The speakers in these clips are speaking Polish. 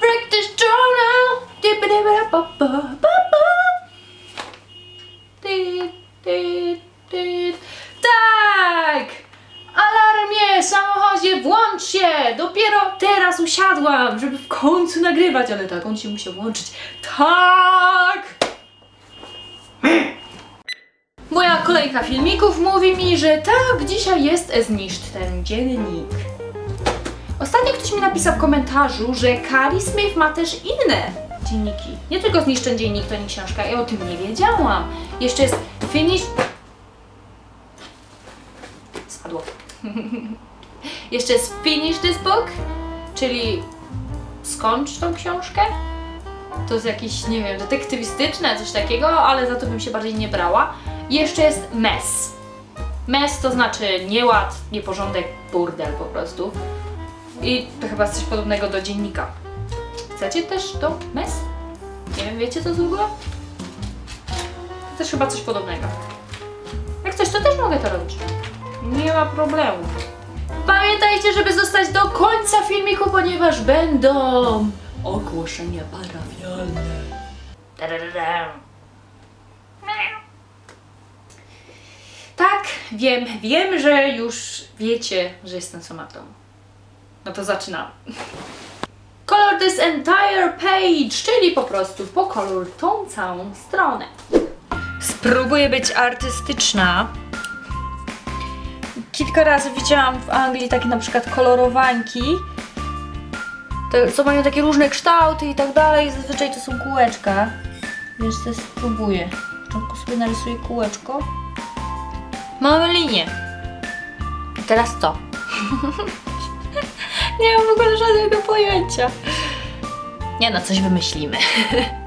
Break this journal. Tak! Alarmie, samochodzie, włącz się! Dopiero teraz usiadłam, żeby w końcu nagrywać, ale tak, on się musiał włączyć. Tak! Moja kolejka filmików mówi mi, że tak, dzisiaj jest zniszcz ten dziennik. Ktoś mi napisał w komentarzu, że Carrie Smith ma też inne dzienniki. Nie tylko zniszcz ten dziennik, to nie książka. Ja o tym nie wiedziałam. Jeszcze jest Finish... Spadło. Jeszcze jest Finish this book, czyli skończ tą książkę. To jest jakieś, nie wiem, detektywistyczne, coś takiego, ale za to bym się bardziej nie brała. Jeszcze jest mess. Mess to znaczy nieład, nieporządek, burdel po prostu. I to chyba coś podobnego do dziennika. Chcecie też to mess? Nie wiem, wiecie co w ogóle? To też chyba coś podobnego. Jak coś, to też mogę to robić. Nie ma problemu. Pamiętajcie, żeby zostać do końca filmiku, ponieważ będą ogłoszenia parafialne. Tak, wiem, wiem, że już wiecie, że jestem somatą. No to zaczynamy. Color this entire page, czyli po prostu pokoluj tą całą stronę. Spróbuję być artystyczna. Kilka razy widziałam w Anglii takie na przykład kolorowanki, te, co mają takie różne kształty i tak dalej. Zazwyczaj to są kółeczka, więc to spróbuję. W początku sobie narysuję kółeczko. Mamy linię. I teraz co? Nie mam w ogóle żadnego pojęcia. Nie no, coś wymyślimy.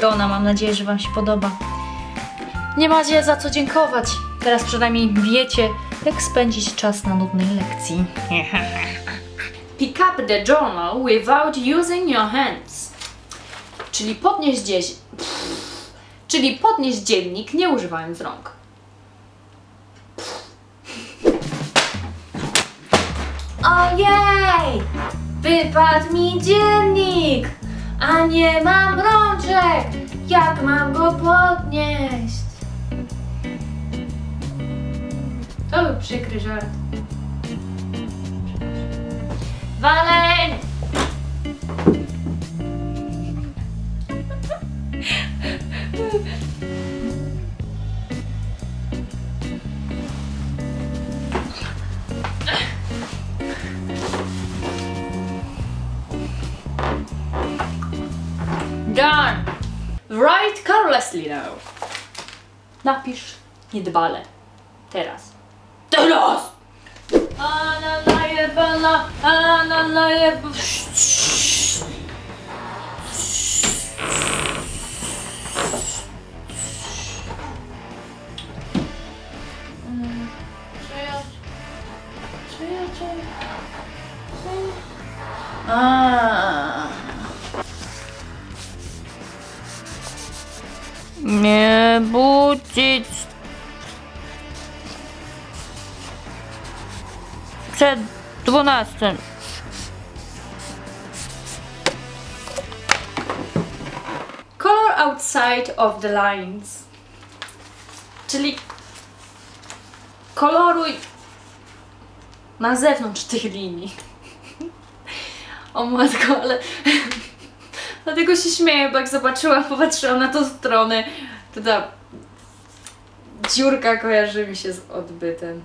strona, mam nadzieję, że Wam się podoba. Nie macie za co dziękować. Teraz przynajmniej wiecie, jak spędzić czas na nudnej lekcji. Pick up the journal without using your hands. Czyli podnieść gdzieś. Czyli podnieść dziennik nie używając rąk. Ojej! Wypadł mi dziennik! A nie mam rączek! Jak mam go podnieść? To był przykry żart. Waleń! Carelessly now. Napisz niedbale. Teraz. Teraz! Ana najebana, ana najebana. A. Nie budzić. Przed dwunastym. outside of the lines. Czyli koloruj na zewnątrz tych linii. O matko, ale dlatego się śmieję, bo jak zobaczyłam, popatrzyłam na tą stronę, to ta dziurka kojarzy mi się z odbytem.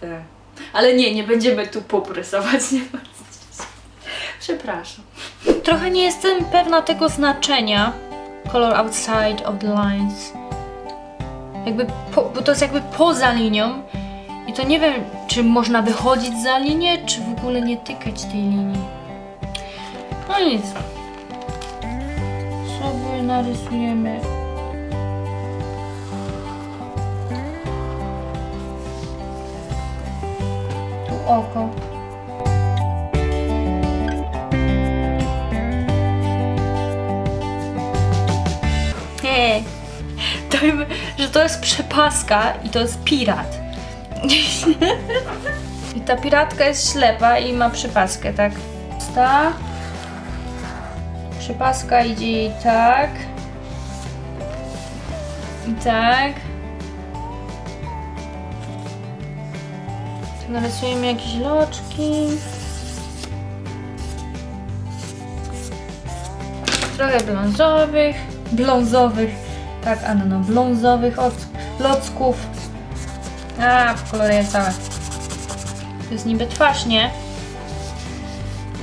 Te. Ale nie, nie będziemy tu popresować, nie Przepraszam. Trochę nie jestem pewna tego znaczenia. Color outside of the lines. Jakby, po, bo to jest jakby poza linią. I to nie wiem, czy można wychodzić za linię, czy w ogóle nie tykać tej linii. No nic. Sobie narysujemy tu oko. Nie. To, że to jest przepaska i to jest pirat. I ta piratka jest ślepa i ma przypaskę, tak? Ta przypaska idzie jej tak. I tak. Tu narysujemy jakieś loczki. Trochę brązowych. Blązowych. Tak, Anna, no, blązowych locków. A, koloruję całe. To jest niby twarz, nie?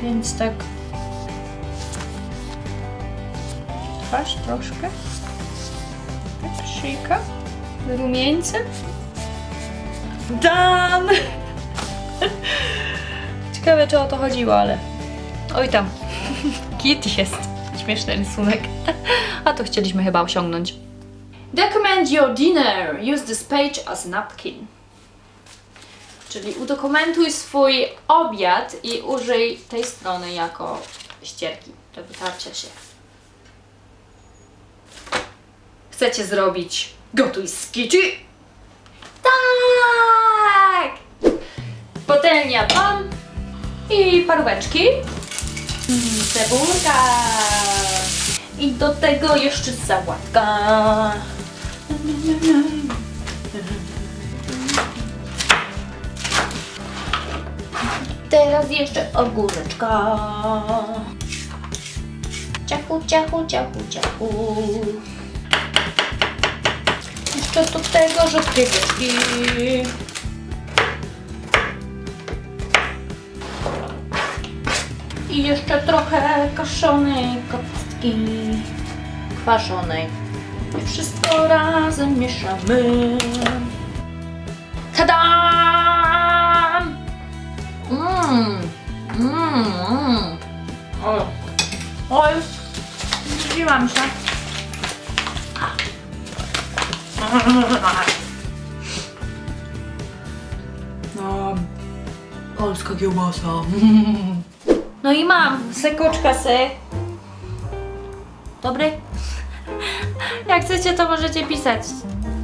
Więc tak... Twarz troszkę. Tak, szyjka. Z rumieńcem. Dan! Ciekawe, czy o to chodziło, ale... Oj tam. Kit jest. Śmieszny rysunek. A to chcieliśmy chyba osiągnąć. Document your dinner. Use this page as napkin. Czyli udokumentuj swój obiad i użyj tej strony jako ścierki do wytarcia się. Chcecie zrobić gotuj z kici? Tak! Patelnia pan i paróweczki. Mm, cebulka. I do tego jeszcze sałatka. Teraz jeszcze ogóreczka. Ciachu, ciachu, ciachu, ciachu. Jeszcze do tego rzodkieweczki. I jeszcze trochę kaszonej kostki kwaszonej. I wszystko razem mieszamy. Tada! Mmm, mmm, mmm. O, o już zdziwiłam się. No, polska kiełbasa. No i mam sekoczka se. Dobry? Jak chcecie, to możecie pisać,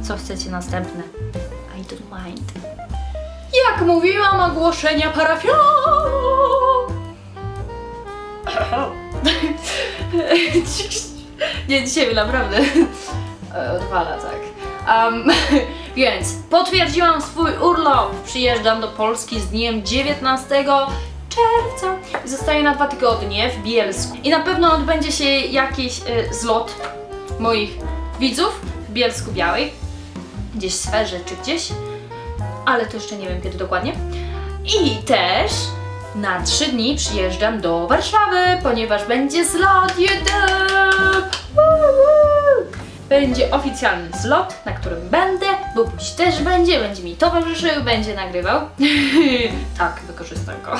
co chcecie następne. I don't mind. Jak mówiłam, ogłoszenia parafialne. Nie, dzisiaj naprawdę odwala, tak. Um, więc potwierdziłam swój urlop. Przyjeżdżam do Polski z dniem 19 czerwca i zostaję na dwa tygodnie w Bielsku. I na pewno odbędzie się jakiś y, zlot moich widzów w Bielsku Białej, gdzieś w sferze czy gdzieś, ale to jeszcze nie wiem kiedy dokładnie. I też na trzy dni przyjeżdżam do Warszawy, ponieważ będzie zlot YouTube! Będzie oficjalny zlot, na którym będę, Bubuś też będzie, będzie mi towarzyszył, będzie nagrywał. tak, wykorzystam go.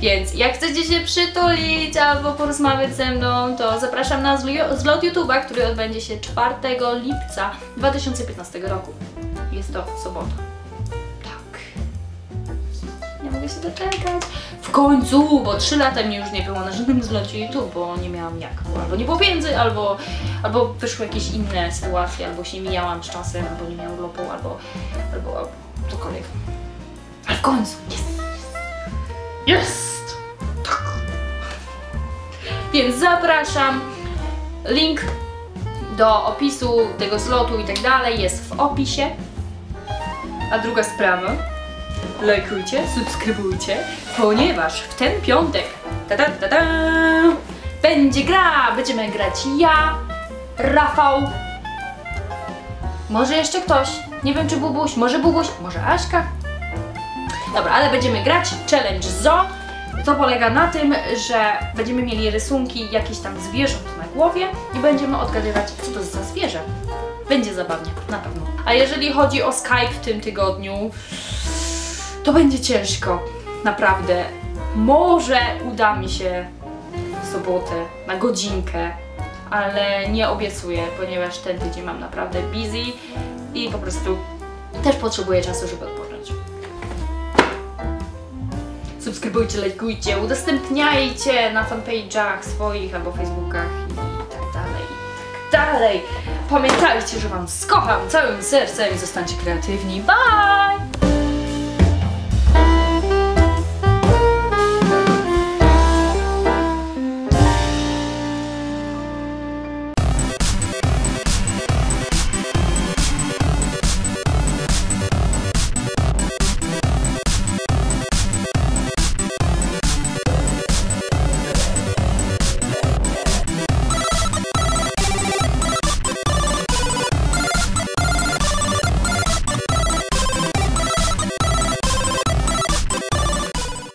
Więc jak chcecie się przytulić albo porozmawiać ze mną, to zapraszam na zlot YouTube'a, który odbędzie się 4 lipca 2015 roku. Jest to sobota. Nie mogę się doczekać. W końcu, bo 3 lata mnie już nie było na żadnym zlocie YouTube, bo nie miałam jak. Albo nie było pieniędzy, albo, albo wyszły jakieś inne sytuacje, albo się mijałam z czasem, albo nie miałam urlopu, albo, albo cokolwiek. Ale w końcu, jest! Jest! Tak! Więc zapraszam. Link do opisu tego zlotu i tak dalej jest w opisie. A druga sprawa, lajkujcie, subskrybujcie, ponieważ w ten piątek ta, będzie gra, będziemy grać ja, Rafał, może jeszcze ktoś, nie wiem czy Bubuś, może Bubuś, może Aśka. Dobra, ale będziemy grać challenge zoo. To polega na tym, że będziemy mieli rysunki jakichś tam zwierząt na głowie i będziemy odgadywać, co to za zwierzę. Będzie zabawnie, na pewno. A jeżeli chodzi o Skype w tym tygodniu, to będzie ciężko. Naprawdę. Może uda mi się w sobotę na godzinkę, ale nie obiecuję, ponieważ ten tydzień mam naprawdę busy i po prostu też potrzebuję czasu, żeby odpocząć. Subskrybujcie, lajkujcie, udostępniajcie na fanpage'ach swoich albo Facebookach i tak dalej, i tak dalej. Pamiętajcie, że Wam skocham całym sercem i zostańcie kreatywni. Bye!